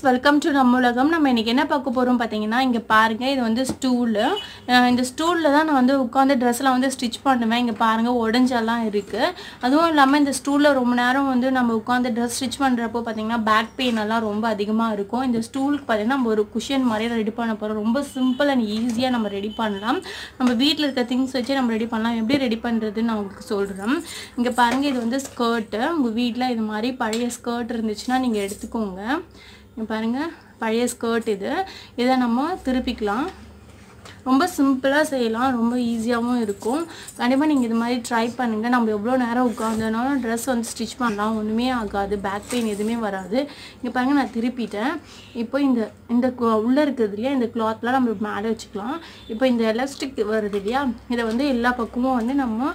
Friends welcome to நம்ம உலகம். நம்ம இன்றைக்கி என்ன பார்க்க போகிறோம் பார்த்தீங்கன்னா இங்கே பாருங்கள் இது வந்து ஸ்டூலு இந்த ஸ்டூலில் தான் நான் வந்து உட்காந்து ட்ரெஸ்லாம் வந்து ஸ்டிச் பண்ணுவேன். இங்கே பாருங்கள் உடஞ்செல்லாம் இருக்குது அதுவும் இல்லாமல் இந்த ஸ்டூலில் ரொம்ப நேரம் வந்து நம்ம உட்காந்து ட்ரெஸ் ஸ்டிச் பண்ணுறப்போ பார்த்தீங்கன்னா பேக் பெயின் எல்லாம் ரொம்ப அதிகமாக இருக்கும். இந்த ஸ்டூலுக்கு பார்த்தீங்கன்னா நம்ம ஒரு குஷன் மாதிரி ரெடி பண்ண போகிறோம் ரொம்ப சிம்பிள் அண்ட் ஈஸியாக நம்ம ரெடி பண்ணலாம். நம்ம வீட்டில் இருக்க திங்ஸ் வச்சு நம்ம ரெடி பண்ணலாம். எப்படி ரெடி பண்ணுறதுன்னு நான் உங்களுக்கு சொல்கிறேன் இங்கே பாருங்கள் இது வந்து ஸ்கர்ட்டு உங்கள் வீட்டில் இது மாதிரி பழைய ஸ்கர்ட் இருந்துச்சுன்னா நீங்கள் எடுத்துக்கோங்க. பாருங்கள் பழைய ஸ்கர்ட் இது. இதை நம்ம திருப்பிக்கலாம். ரொம்ப சிம்பிளாக செய்யலாம். ரொம்ப ஈஸியாகவும் இருக்கும். கண்டிப்பாக நீங்கள் இது மாதிரி ட்ரை பண்ணுங்கள் நம்ம எவ்வளோ நேரம் உட்காந்தனாலும் ட்ரெஸ் வந்து ஸ்டிச் பண்ணலாம். ஒன்றுமே ஆகாது. பேக் பெயின் எதுவுமே வராது. இங்கே பாருங்கள் நான் திருப்பிட்டேன். இப்போ இந்த இந்த கு- உள்ளே இருக்கிறது இல்லையா இந்த கிளாத்லாம் நம்ம மேலே வச்சுக்கலாம். இப்போ இந்த எலாஸ்டிக் வருது இல்லையா இதை வந்து எல்லா பக்கமும் வந்து நம்ம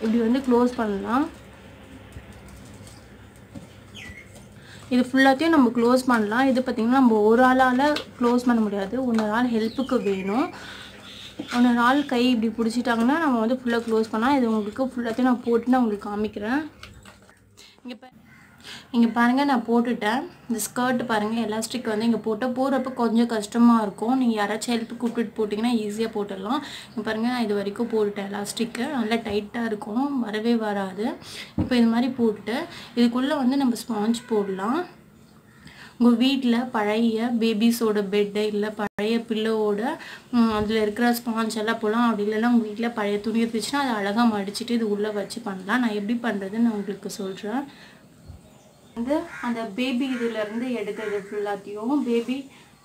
இப்படி வந்து க்ளோஸ் பண்ணலாம். இது ஃபுல்லாத்தையும் நம்ம க்ளோஸ் பண்ணலாம். இது பார்த்திங்கன்னா நம்ம ஒரு ஆளால் க்ளோஸ் பண்ண முடியாது. ஒன்று ஆள் ஹெல்ப்புக்கு வேணும். ஒன்று ஆள் கை இப்படி பிடிச்சிட்டாங்கன்னா நம்ம வந்து ஃபுல்லாக க்ளோஸ் பண்ணலாம். இது உங்களுக்கு ஃபுல்லாத்தையும் நான் போட்டு நான் உங்களுக்கு காமிக்கிறேன். இங்கே இங்கே பாருங்கள் நான் போட்டுட்டேன். இந்த ஸ்கர்ட் பாருங்கள் எலாஸ்டிக் வந்து இங்கே போட்டால் போகிறப்ப கொஞ்சம் கஷ்டமாக இருக்கும். நீங்கள் யாராச்சும் ஹெல்ப் கூப்பிட்டு போட்டிங்கன்னா ஈஸியாக போட்டுடலாம். இங்கே பாருங்கள் நான் இது வரைக்கும் போட்டுட்டேன் எலாஸ்டிக்கு நல்லா டைட்டாக இருக்கும். வரவே வராது. இப்போ இது மாதிரி போட்டுட்டு இதுக்குள்ளே வந்து நம்ம ஸ்பாஞ்ச் போடலாம். உங்கள் வீட்டில் பழைய பேபிஸோட பெட்டு இல்லை பழைய பில்லோவோட அதில் இருக்கிற ஸ்பாஞ்ச் எல்லாம் போகலாம் அப்படி இல்லைன்னா உங்கள் வீட்டில் பழைய துணி இருந்துச்சுன்னா அதை அழகாக மடிச்சுட்டு இது உள்ளே வச்சு பண்ணலாம். நான் எப்படி பண்ணுறதுன்னு நான் உங்களுக்கு சொல்கிறேன் வந்து அந்த பேபி இதுலேருந்து எடுத்தது ஃபுல்லாத்தையும் பேபி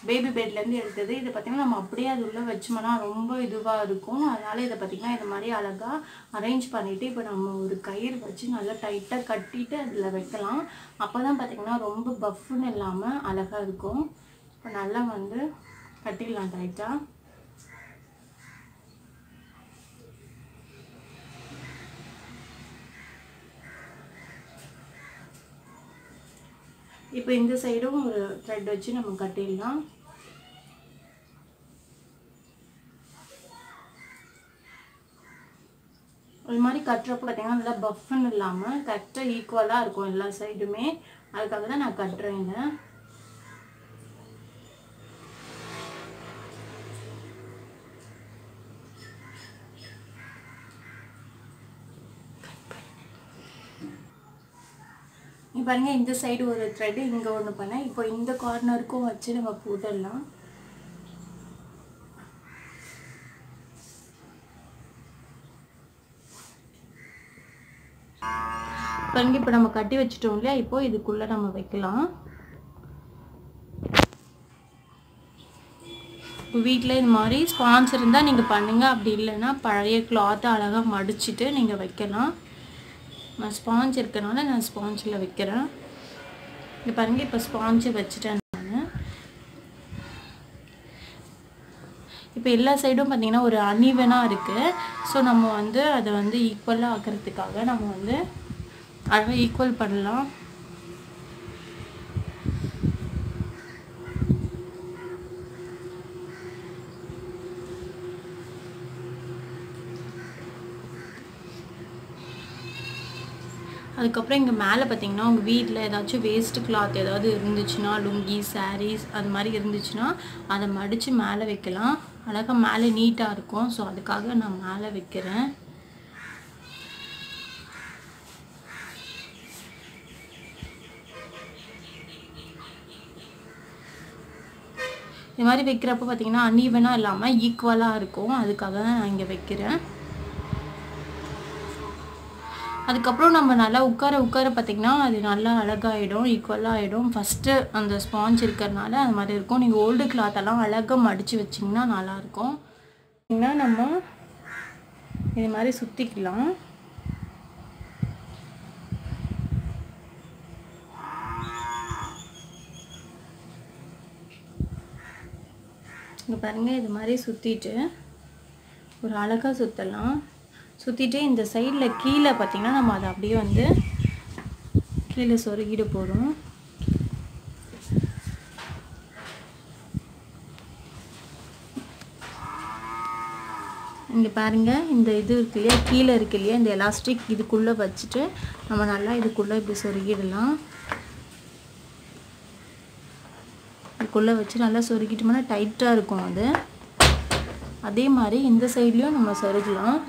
பேபி பெட்லேருந்து எடுத்தது. இதை பார்த்திங்கன்னா நம்ம அப்படியே அது உள்ளே வச்சோம்னா ரொம்ப இதுவாக இருக்கும். அதனால் இதை பார்த்திங்கன்னா இது மாதிரி அழகாக அரேஞ்ச் பண்ணிவிட்டு இப்போ நம்ம ஒரு கயிறு வச்சு நல்லா டைட்டாக கட்டிட்டு அதில் வைக்கலாம். அப்போ தான் பார்த்திங்கன்னா ரொம்ப பஃப்னு இல்லாமல் அழகாக இருக்கும். இப்போ நல்லா வந்து கட்டிடலாம் டைட்டாக இப்போ இந்த சைடும் ஒரு த்ரெட் வச்சு நம்ம கட்டிடலாம். இது மாதிரி கட்டுறப்ப பார்த்தீங்கன்னா நல்லா பஃப்னு இல்லாமல் கரெக்டாக ஈக்குவலாக இருக்கும் எல்லா சைடுமே அதுக்காக தான் நான் கட்டுறேன் இதை. இப்போ பாருங்க இந்த சைடு ஒரு த்ரெட் இங்கே ஒன்று பண்ணேன் இப்போ இந்த கார்னருக்கும் வச்சு நம்ம போட்டுடலாம் பாருங்க இப்போ நம்ம கட்டி வச்சிட்டோம் இல்லையா? இப்போ இதுக்குள்ளே நம்ம வைக்கலாம். வீட்டில் இது மாதிரி ஸ்பான்ஸ் இருந்தால் நீங்கள் பண்ணுங்கள் அப்படி இல்லைன்னா பழைய கிளாத்தை அழகாக மடிச்சுட்டு நீங்கள் வைக்கலாம். நான் ஸ்பாஞ்ச் இருக்கனால நான் ஸ்பாஞ்சில் வைக்கிறேன். இங்கே பாருங்கள் இப்போ ஸ்பாஞ்சு வச்சுட்டேன் நான். இப்போ எல்லா சைடும் பார்த்திங்கன்னா ஒரு அன்இவனாக இருக்குது ஸோ நம்ம வந்து அதை வந்து ஈக்குவலாக ஆக்கிறதுக்காக நம்ம வந்து அழகாக ஈக்குவல் பண்ணலாம். அதுக்கப்புறம் இங்கே மேலே பார்த்தீங்கன்னா உங்கள் வீட்டில் ஏதாச்சும் வேஸ்ட்டு கிளாத் ஏதாவது இருந்துச்சுன்னா லுங்கி சாரீஸ் அது மாதிரி இருந்துச்சுன்னா அதை மடித்து மேலே வைக்கலாம். அழகாக மேலே நீட்டாக இருக்கும். ஸோ அதுக்காக நான் மேலே வைக்கிறேன். இது மாதிரி வைக்கிறப்ப பார்த்தீங்கன்னா அன்ஈவனாக இல்லாமல் ஈக்குவலாக இருக்கும். அதுக்காக தான் நான் இங்கே வைக்கிறேன். அதுக்கப்புறம் நம்ம நல்லா உட்கார உட்கார பார்த்திங்கன்னா அது நல்லா அழகாகிடும் ஈக்குவலாக ஆகிடும் ஃபஸ்ட்டு அந்த ஸ்பாஞ்ச் இருக்கிறதுனால அது மாதிரி இருக்கும். நீங்கள் ஓல்டு கிளாத்தெல்லாம் அழகாக மடித்து வச்சிங்கன்னா நல்லாயிருக்கும். பார்த்தீங்கன்னா நம்ம இது மாதிரி சுற்றிக்கலாம் இங்கே பாருங்கள் இது மாதிரி சுற்றிட்டு ஒரு அழகாக சுற்றலாம் சுற்றிட்டு இந்த சைடில் கீழே பார்த்தீங்கன்னா நம்ம அதை அப்படியே வந்து கீழே சொருகிட போகிறோம் இங்கே பாருங்கள் இந்த இது இருக்கு இல்லையா? கீழே இருக்கு இல்லையா? இந்த எலாஸ்டிக் இதுக்குள்ளே வச்சுட்டு நம்ம நல்லா இதுக்குள்ளே இப்படி சொருகிடலாம். இதுக்குள்ளே வச்சு நல்லா சொருகிட்டோம்னா டைட்டாக இருக்கும் அது. அதே மாதிரி இந்த சைட்லேயும் நம்ம சொருகலாம்.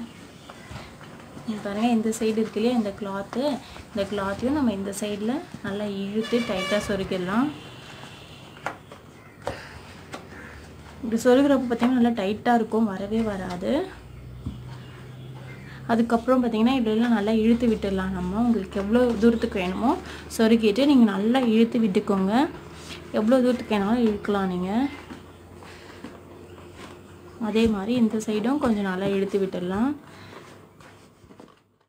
இங்க பாருங்க இந்த சைடு இருக்கு இல்லையா இந்த கிளாத்து இந்த கிளாத்தையும் நம்ம இந்த சைடில் நல்லா இழுத்து டைட்டாக சொருக்கிடலாம் இப்படி சொருகிறப்ப பார்த்தீங்கன்னா நல்லா டைட்டாக இருக்கும் வரவே வராது. அதுக்கப்புறம் பார்த்தீங்கன்னா இப்படிலாம் நல்லா இழுத்து விட்டுடலாம் நம்ம. உங்களுக்கு எவ்வளோ தூரத்துக்கு வேணுமோ சொருக்கிட்டு நீங்கள் நல்லா இழுத்து விட்டுக்கோங்க. எவ்வளோ தூரத்துக்கு வேணாலும் இழுக்கலாம் நீங்கள் அதே மாதிரி இந்த சைடும் கொஞ்சம் நல்லா இழுத்து விட்டுடலாம்.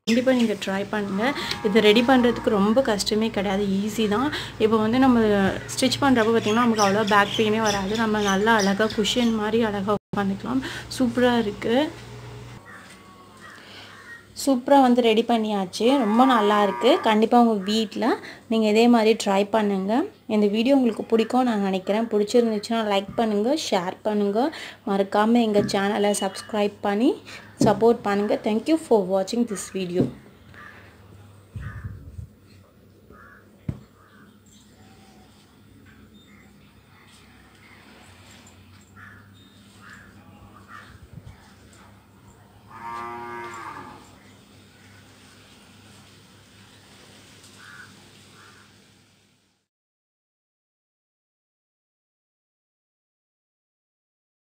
கண்டிப்பாக நீங்கள் ட்ரை பண்ணுங்கள் இதை ரெடி பண்ணுறதுக்கு ரொம்ப கஷ்டமே கிடையாது. ஈஸி தான். இப்போ வந்து நம்ம ஸ்டிச் பண்ணுறப்ப பார்த்திங்கன்னா நமக்கு அவ்வளோ பேக் பெயினே வராது. நம்ம நல்லா அழகாக குஷன் மாதிரி அழகாக உட்காந்துக்கலாம் சூப்பராக இருக்குது சூப்பராக வந்து ரெடி பண்ணியாச்சு. ரொம்ப நல்லாயிருக்கு கண்டிப்பாக உங்கள் வீட்டில் நீங்கள் இதே மாதிரி ட்ரை பண்ணுங்கள் இந்த வீடியோ உங்களுக்கு பிடிக்கும் நான் நினைக்கிறேன். பிடிச்சிருந்துச்சுன்னா லைக் பண்ணுங்கள் ஷேர் பண்ணுங்கள் மறக்காமல் எங்கள் சேனலை சப்ஸ்கிரைப் பண்ணி சப்போர்ட் பண்ணுங்கள் தேங்க்யூ ஃபார் வாட்சிங் திஸ் வீடியோ